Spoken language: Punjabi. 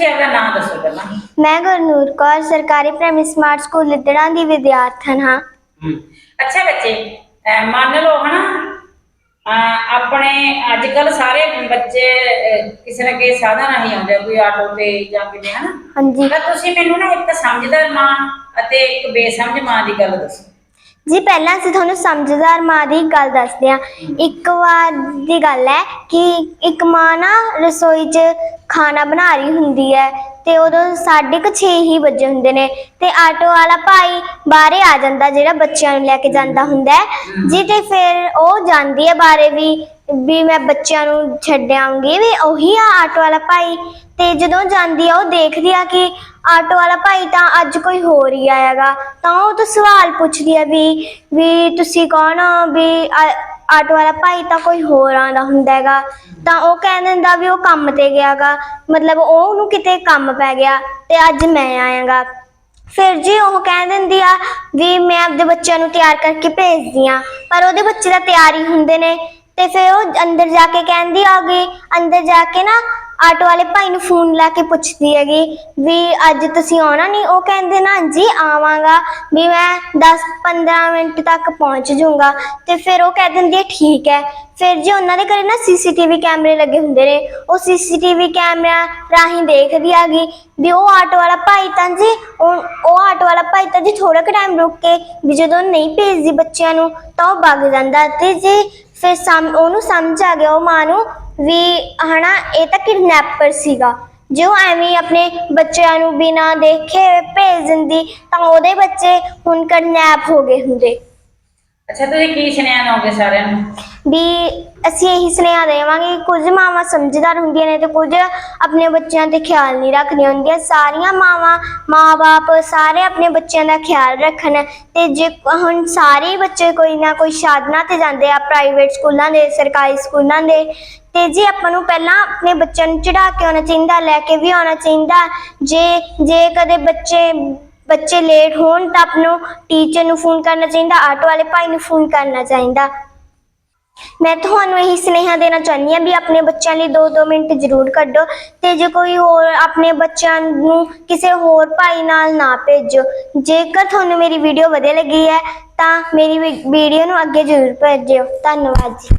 ਤੁਸੀਂ ਆਪਦਾ ਨਾਮ ਦੱਸੋ ਪਹਿਲਾਂ। ਮੈਂ ਗੁਰਨੂਰ ਕੌਰ ਸਰਕਾਰੀ ਪ੍ਰਾਇਮਰੀ ਸਮਾਰਟ ਸਕੂਲ ਲਿੱਦੜਾਂ ਦੀ ਵਿਦਿਆਰਥਣ ਹਾਂ। ਅੱਛਾ ਬੱਚੇ ਅਹ ਮੰਨ ਲਓ ਹਨਾ ਅਹ ਆਪਣੇ ਅੱਜ ਕੱਲ ਸਾਰੇ ਬੱਚੇ ਅਹ ਕਿਸੇ ਨਾ ਕਿਸੇ ਸਾਧਨ ਰਾਹੀਂ ਆਉਂਦੇ ਆ, ਕੋਈ ਆਟੋ ਤੇ ਜਾਂ ਕਿਵੇਂ ਹਨਾ। ਹਾਂਜੀ। ਤਾਂ ਤੁਸੀਂ ਮੈਨੂੰ ਨਾ ਇੱਕ ਸਮਝਦਾਰ ਮਾਂ ਅਤੇ ਇੱਕ ਬੇਸਮਝ ਮਾਂ ਦੀ ਗੱਲ ਦੱਸੋ। ਜੀ, ਪਹਿਲਾਂ ਅਸੀਂ ਤੁਹਾਨੂੰ ਸਮਝਦਾਰ ਮਾਂ ਦੀ ਗੱਲ ਦੱਸਦੇ ਹਾਂ। ਇੱਕ ਵਾਰ ਦੀ ਗੱਲ ਹੈ ਕਿ ਇੱਕ ਮਾਂ ਨਾ ਰਸੋਈ 'ਚ ਖਾਣਾ ਬਣਾ ਰਹੀ ਹੁੰਦੀ ਹੈ। ਤੇ ਉਦੋਂ ਸਾਢੇ ਕੁ ਛੇ ਹੀ ਵੱਜੇ ਹੁੰਦੇ ਨੇ ਤੇ ਆਟੋ ਵਾਲਾ ਭਾਈ ਬਾਹਰੇ ਆ ਜਾਂਦਾ, ਜਿਹੜਾ ਬੱਚਿਆਂ ਨੂੰ ਲੈ ਕੇ ਜਾਂਦਾ ਹੁੰਦਾ ਹੈ। ਜੀ ਤੇ ਫਿਰ ਉਹ ਜਾਂਦੀ ਹੈ ਬਾਰੇ ਵੀ ਵੀ ਮੈਂ ਬੱਚਿਆਂ ਨੂੰ ਛੱਡ ਆਉਂਗੀ ਵੀ ਉਹੀ ਆ ਆਟੋ ਵਾਲਾ ਭਾਈ। ਤੇ ਜਦੋਂ ਜਾਂਦੀ ਆ, ਉਹ ਦੇਖਦੀ ਆ ਕਿ ਆਟੋ ਵਾਲਾ ਭਾਈ ਤਾਂ ਅੱਜ ਕੋਈ ਹੋਰ ਹੀ ਆਏਗਾ ਤਾਂ ਉਹ ਤੋਂ ਸਵਾਲ ਪੁੱਛਦੀ ਆ ਵੀ ਵੀ ਤੁਸੀਂ ਕੌਣ ਹੋ? ਵੀ ਆ- ਆਟੋ ਵਾਲਾ ਭਾਈ ਤਾਂ ਕੋਈ ਹੋਰ ਆਂਦਾ ਹੁੰਦਾ ਹੈਗਾ। ਤਾਂ ਉਹ ਕਹਿ ਦਿੰਦਾ ਵੀ ਉਹ ਕੰਮ ਤੇ ਗਿਆਗਾ। ਮਤਲਬ ਉਹ ਉਹਨੂੰ ਕਿਤੇ ਕੰਮ ਪੈ ਗਿਆ ਤੇ ਅੱਜ ਮੈਂ ਆਇਆਗਾ। ਫਿਰ ਜੀ ਉਹ ਕਹਿ ਦਿੰਦੀ ਆ ਵੀ ਮੈਂ ਆਪਦੇ ਬੱਚਿਆਂ ਨੂੰ ਤਿਆਰ ਕਰਕੇ ਭੇਜਦੀ ਆ। ਪਰ ਉਹਦੇ ਬੱਚੇ ਤਾਂ ਤਿਆਰ ਹੀ ਹੁੰਦੇ ਨੇ। ਤੇ ਫਿਰ ਉਹ ਅੰਦਰ ਜਾ ਕੇ ਕਹਿੰਦੀ ਆ ਗਈ ਅੰਦਰ ਜਾ ਕੇ ਨਾ ਆਟੋ ਵਾਲੇ ਭਾਈ ਨੂੰ ਫੋਨ ਲਾ ਕੇ ਪੁੱਛਦੀ ਹੈਗੀ ਵੀ ਅੱਜ ਤੁਸੀਂ ਆਉਣਾ ਨਹੀਂ? ਉਹ ਕਹਿੰਦੇ, ਨਾ ਜੀ, ਆਵਾਂਗਾ। ਵੀ ਮੈਂ 10-15 ਮਿੰਟ ਤੱਕ ਪਹੁੰਚ ਜਾਊਂਗਾ। ਤੇ ਫਿਰ ਉਹ ਕਹਿ ਦਿੰਦੀ ਹੈ, ਠੀਕ ਹੈ। ਫਿਰ ਜੇ ਉਹਨਾਂ ਦੇ ਘਰੇ ਨਾ ਸੀਸੀਟੀਵੀ ਕੈਮਰੇ ਲੱਗੇ ਹੁੰਦੇ ਨੇ, ਉਹ ਸੀਸੀਟੀਵੀ ਕੈਮਰਾ ਰਾਹੀਂ ਦੇਖਦੀ ਆਗੀ ਵੀ ਉਹ ਆਟੋ ਵਾਲਾ ਭਾਈ ਤਾਂ ਜੀ, ਉਹ ਆਟੋ ਵਾਲਾ ਭਾਈ ਤਾਂ ਜੀ ਥੋੜਾ ਕੁ ਟਾਈਮ ਰੁਕ ਕੇ ਵੀ ਜਦੋਂ ਨਹੀਂ ਭੇਜਦੀ ਬੱਚਿਆਂ ਨੂੰ, ਤਾਂ ਉਹ ਭੱਗ ਜਾਂਦਾ। ਤੇ ਜੀ, ਫਿਰ ਸਮ, ਉਹਨੂੰ ਸਮਝ ਆ ਗਿਆ, ਉਹ ਮਾਂ ਨੂੰ ਵੀ ਹਨਾ, ਇਹ ਤਾਂ ਕਿਡਨੈਪਰ ਸੀਗਾ। ਜੇ ਉਹ ਐਵੇਂ ਆਪਣੇ ਬੱਚਿਆਂ ਨੂੰ ਬਿਨਾਂ ਦੇਖੇ ਭੇਜ ਦਿੰਦੀ, ਤਾਂ ਉਹਦੇ ਬੱਚੇ ਹੁਣ ਕਿਡਨੈਪ ਹੋ ਗਏ ਹੁੰਦੇ। ਅੱਛਾ, ਤੁਸੀਂ ਕੀ ਸੁਨੇਹਾ ਦੋਗੇ ਸਾਰਿਆਂ ਨੂੰ? ਵੀ ਅਸੀਂ ਇਹੀ ਸੁਨੇਹਾ ਦੇਵਾਂਗੇ ਕਿ ਕੁਝ ਮਾਵਾਂ ਸਮਝਦਾਰ ਹੁੰਦੀਆਂ ਨੇ ਤੇ ਕੁਝ ਆਪਣੇ ਬੱਚਿਆਂ ਤੇ ਖਿਆਲ ਨਹੀਂ ਰੱਖਦੀਆਂ ਹੁੰਦੀਆਂ। ਸਾਰੀਆਂ ਮਾਵਾਂ, ਮਾਂ-ਬਾਪ ਸਾਰੇ ਆਪਣੇ ਬੱਚਿਆਂ ਦਾ ਖਿਆਲ ਰੱਖਣ ਤੇ ਜੇ ਹੁਣ ਸਾਰੇ ਬੱਚੇ ਕੋਈ ਨਾ ਕੋਈ ਸਾਧਨਾ ਤੇ ਜਾਂਦੇ ਆ ਪ੍ਰਾਈਵੇਟ ਸਕੂਲਾਂ ਦੇ, ਸਰਕਾਰੀ ਸਕੂਲਾਂ ਦੇ, ਤੇ ਜੀ ਆਪਾਂ ਨੂੰ ਪਹਿਲਾਂ ਆਪਣੇ ਬੱਚਿਆਂ ਨੂੰ ਚੜਾ ਕੇ ਆਉਣਾ ਚਾਹੀਦਾ, ਲੈ ਕੇ ਵੀ ਆਉਣਾ ਚਾਹੀਦਾ, ਜੇ ਜੇ ਕਦੇ ਬੱਚੇ ਬੱਚੇ ਲੇਟ ਹੋਣ ਤਾਂ ਆਪ ਨੂੰ ਟੀਚਰ ਨੂੰ ਫੋਨ ਕਰਨਾ ਚਾਹੀਦਾ, ਆਟੋ ਵਾਲੇ ਭਾਈ ਨੂੰ ਫੋਨ ਕਰਨਾ ਚਾਹੀਦਾ। ਮੈਂ ਤੁਹਾਨੂੰ ਇਹੀ ਸੁਨੇਹਾ ਦੇਣਾ ਚਾਹੁੰਦੀ ਹਾਂ ਵੀ ਆਪਣੇ ਬੱਚਿਆਂ ਲਈ 2-2 ਮਿੰਟ ਜ਼ਰੂਰ ਕੱਢੋ ਤੇ ਜੇ ਕੋਈ ਹੋਰ ਆਪਣੇ ਬੱਚਿਆਂ ਨੂੰ ਕਿਸੇ ਹੋਰ ਭਾਈ ਨਾਲ ਨਾ ਭੇਜੋ। ਜੇਕਰ ਤੁਹਾਨੂੰ ਮੇਰੀ ਵੀਡੀਓ ਵਧੀਆ ਲੱਗੀ ਹੈ ਤਾਂ ਮੇਰੀ ਵੀਡੀਓ ਨੂੰ ਅੱਗੇ ਜ਼ਰੂਰ ਭੇਜਿਓ। ਧੰਨਵਾਦ ਜੀ।